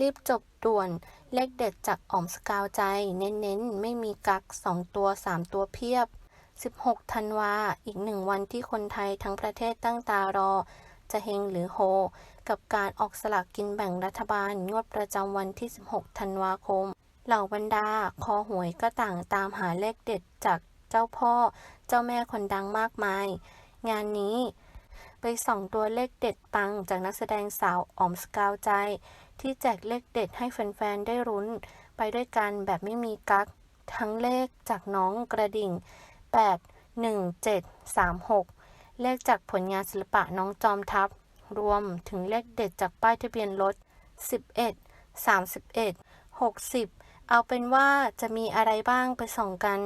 รีบจบด่วน เลขเด็ดจากอ๋อมสกาวใจ เน้นๆ ไม่มีกัก 2 ตัว 3 ตัวเพียบ 16 ธันวา อีกหนึ่งวันที่คนไทยทั้งประเทศตั้งตารอ จะเฮงหรือโฮ กับการออกสลากกินแบ่งรัฐบาล งวดประจำวันที่ 16 ธันวาคม เหล่าบรรดา คอหวยก็ต่างตามหาเลขเด็ดจากเจ้าพ่อ เจ้าแม่คนดังมากมาย งานนี้ ไปส่องตัวเลขเด็ดปังจากนักแสดงสาวอ๋อมสกาวใจ ที่แจกเลขเด็ดให้แฟนๆ ได้รุ้น ไปด้วยกันแบบไม่มีกัก ทั้งเลขจากน้องกระดิ่ง 8 1 7 3 6 เลขจากผลงานศิลปะน้องจอมทัพ รวมถึงเลขเด็ดจากป้ายทะเบียนรถ 11 31 60 เอาเป็นว่าจะมีอะไรบ้างไปส่องกัน